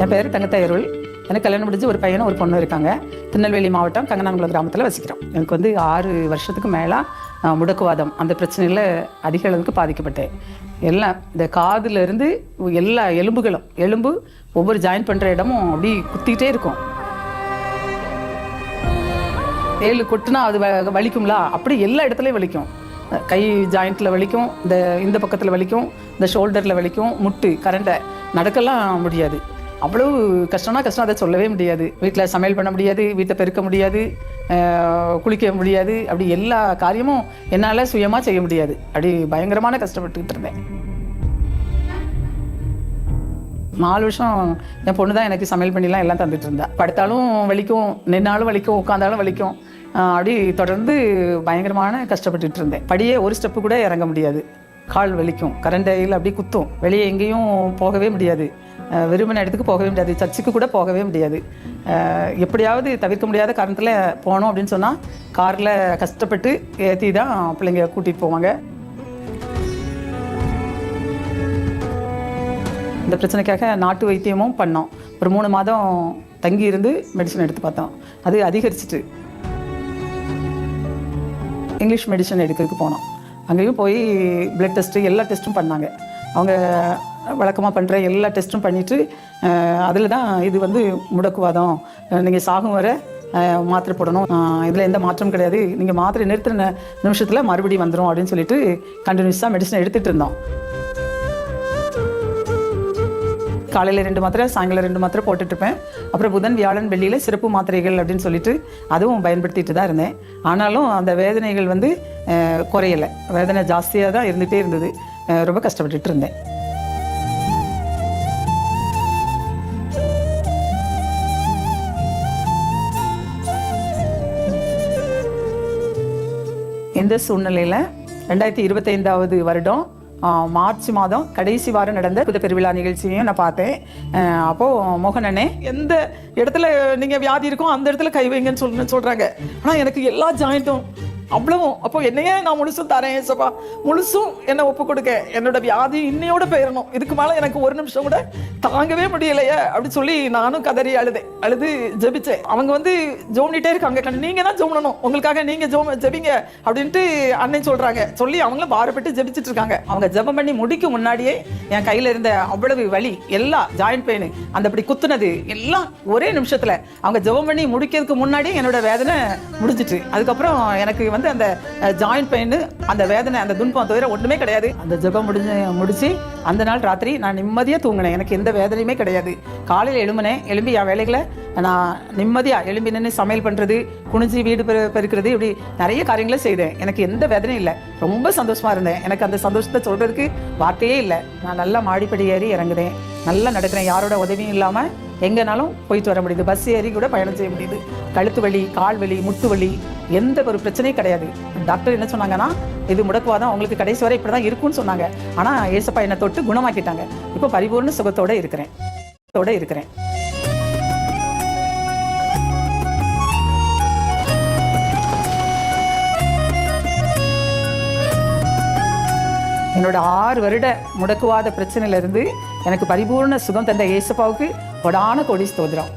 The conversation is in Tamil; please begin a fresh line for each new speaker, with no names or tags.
என் பேர் தங்கத்தை அருள். எனக்கு கல்யாணம் முடிஞ்சு ஒரு பையனும் ஒரு பொண்ணு இருக்காங்க. திருநெல்வேலி மாவட்டம் கங்கனாங்குளம் கிராமத்தில் வசிக்கிறோம். எனக்கு வந்து ஆறு வருஷத்துக்கு மேலே முடக்குவாதம். அந்த பிரச்சனையில் அதிக அளவுக்கு பாதிக்கப்பட்டேன். எல்லாம் இந்த காதுலேருந்து எல்லா எலும்புகளும் எலும்பு ஒவ்வொரு ஜாயின் பண்ணுற இடமும் அப்படி குத்திக்கிட்டே இருக்கும். ஏழு கொட்டுனா அது வ- வலிக்கும்ல? அப்படி எல்லா இடத்துலையும் வலிக்கும். கை ஜாயிண்ட்டில் வலிக்கும் இந்த இந்த பக்கத்தில் வலிக்கும் இந்த ஷோல்டரில் வலிக்கும் முட்டு கரண்டை நடக்கலாம் முடியாது. அவ்வளவு கஷ்டம்னா கஷ்டம் அதை சொல்லவே முடியாது. வீட்டில் சமையல் பண்ண முடியாது வீட்டை பெருக்க முடியாது அஹ், குளிக்க முடியாது அப்படி எல்லா காரியமும் என்னால் சுயமாக செய்ய முடியாது. அப்படி பயங்கரமான கஷ்டப்பட்டுக்கிட்டு இருந்தேன். நாலு வருஷம் என் பொண்ணு தான் எனக்கு சமையல் பண்ணிலாம் எல்லாம் தந்துட்டு இருந்தா. படுத்தாலும் வலிக்கும் நின்னாலும் வலிக்கும் உட்காந்தாலும் வலிக்கும். அப்படி தொடர்ந்து பயங்கரமான கஷ்டப்பட்டுட்டு இருந்தேன். படியே ஒரு ஸ்டெப்பு கூட இறங்க முடியாது. கால் வலிக்கும். கரண்டையில் அப்படி குத்தும். வெளியே எங்கேயும் போகவே முடியாது. விரும்பின இடத்துக்கு போகவே முடியாது. சர்ச்சுக்கு கூட போகவே முடியாது. எப்படியாவது தவிர்க்க முடியாத காரணத்தில் போனோம் அப்படின்னு சொன்னால் காரில் கஷ்டப்பட்டு ஏற்றி தான் பிள்ளைங்க கூட்டிகிட்டு போவாங்க. இந்த பிரச்சனைக்காக நாட்டு வைத்தியமும் பண்ணோம். ஒரு மூணு மாதம் தங்கி இருந்து மெடிசன் எடுத்து பார்த்தோம். அது அதிகரிச்சிட்டு இங்கிலீஷ் மெடிசன் எடுக்கிறதுக்கு போனோம். அங்கேயும் போய் பிளட் டெஸ்ட்டு எல்லா டெஸ்ட்டும் பண்ணாங்க. அவங்க வழக்கமாக பண்ணுற எல்லா டெஸ்ட்டும் பண்ணிவிட்டு அதில் தான் இது வந்து முடக்குவாதம். நீங்கள் சாகும் வரை மாத்திரை போடணும். இதில் எந்த மாற்றமும் கிடையாது. நீங்கள் மாத்திரை நிறுத்தின நிமிஷத்தில் மறுபடியும் வந்துடும் அப்படின்னு சொல்லிட்டு கண்டினியூஸாக மெடிசன் எடுத்துகிட்டு இருந்தோம். காலையில் ரெண்டு மாத்திரை சாயங்காலம் ரெண்டு மாத்திரை போட்டுட்டு இருப்பேன் அப்புறம் புதன் வியாழன் வெள்ளியில் சிறப்பு மாத்திரைகள் அப்படின்னு சொல்லிட்டு அதுவும் பயன்படுத்திட்டு தான் இருந்தேன். ஆனாலும் அந்த வேதனைகள் வந்து குறையலை. வேதனை ஜாஸ்தியாக தான் இருந்துகிட்டே இருந்தது. ரொம்ப கஷ்டப்பட்டுட்டு இருந்தேன். இந்த சூழ்நிலையில் ரெண்டாயிரத்தி இருபத்தைந்தாவது வருடம் மார்ச் மாதம் கடைசி வாரம் நடந்த புத பெருவிழா நிகழ்ச்சியையும் நான் பார்த்தேன். அப்போது மோகனனே எந்த இடத்துல நீங்கள் வியாதி இருக்கோ அந்த இடத்துல கை வைங்கன்னு சொல்லு சொல்கிறாங்க ஆனால் எனக்கு எல்லா ஜாயிண்ட்டும் அவ்வளவும். அப்போ என்னையே நான் முழுசும் தரேன் ஏசப்பா முழுசும் என்னை ஒப்பு கொடுக்க. என்னோட வியாதி இன்னையோட போயிடணும் இதுக்கு மேலே எனக்கு ஒரு நிமிஷம் கூட தாங்கவே முடியலையே அப்படின்னு சொல்லி நானும் கதறி அழுதேன். அழுது ஜெபிச்சேன். அவங்க வந்து ஜோம்னிட்டே இருக்காங்க. கண்ணு நீங்கள் தான் ஜோம்னணும். உங்களுக்காக நீங்கள் ஜோம் ஜெபிங்க அப்படின்ட்டு அண்ணன் சொல்கிறாங்க சொல்லி அவங்களும் பாரப்பட்டு ஜெபிச்சிட்டு இருக்காங்க. அவங்க ஜெபம் பண்ணி முடிக்கும் முன்னாடியே என் கையில் இருந்த அவ்வளவு வலி எல்லா ஜாயிண்ட் பெயின் அந்த அப்படி குத்துனது எல்லாம் ஒரே நிமிஷத்தில் அவங்க ஜெபம் பண்ணி முடிக்கிறதுக்கு முன்னாடியே என்னோட வேதனை முடிஞ்சிட்டு அதுக்கப்புறம் எனக்கு வந்து அந்த ஜாயிண்ட் பெயின் அந்த வேதனை அந்த துன்பம் தவிர ஒண்ணுமே கிடையாது. அந்த ஜெபம் முடிஞ்சு முடிச்சு அந்த நாள் ராத்திரி நான் நிம்மதியா தூங்கினேன். எனக்கு எந்த வேதனையுமே கிடையாது. காலையில் எழும்பினேன். எழும்பி என் வேலைகளை நான் நிம்மதியாக எழும்பி நின்று சமையல் பண்ணுறது குனிஞ்சு வீடு பெரு பெருக்கிறது இப்படி நிறைய காரியங்களை செய்தேன். எனக்கு எந்த வேதனையும் இல்லை. ரொம்ப சந்தோஷமா இருந்தேன். எனக்கு அந்த சந்தோஷத்தை சொல்றதுக்கு வார்த்தையே இல்லை. நான் நல்லா மாடிப்படி ஏறி இறங்குறேன் நல்லா நடக்கிறேன். யாரோட உதவியும் இல்லாமல் எங்கேனாலும் போயிட்டு வர முடியுது. பஸ் ஏறி கூட பயணம் செய்ய முடியுது. கழுத்து வலி கால் வலி முட்டு வலி எந்த ஒரு பிரச்சனையும் கிடையாது. டாக்டர் என்ன சொன்னாங்கன்னா இது முடக்குவாதம் உங்களுக்கு கடைசி வரை இப்படி தான் இருக்கும்னு சொன்னாங்க. ஆனால் ஏசப்பா என்னை தொட்டு குணமாக்கிட்டாங்க. இப்போ பரிபூர்ண சுகத்தோடு இருக்கிறேன். சுகத்தோடு இருக்கிறேன். என்னோட ஆறு வருட முடக்குவாத பிரச்சனையிலிருந்து எனக்கு பரிபூர்ண சுகம் தந்த ஏசப்பாவுக்கு கொடான கொடி ஸ்தோத்திரம்.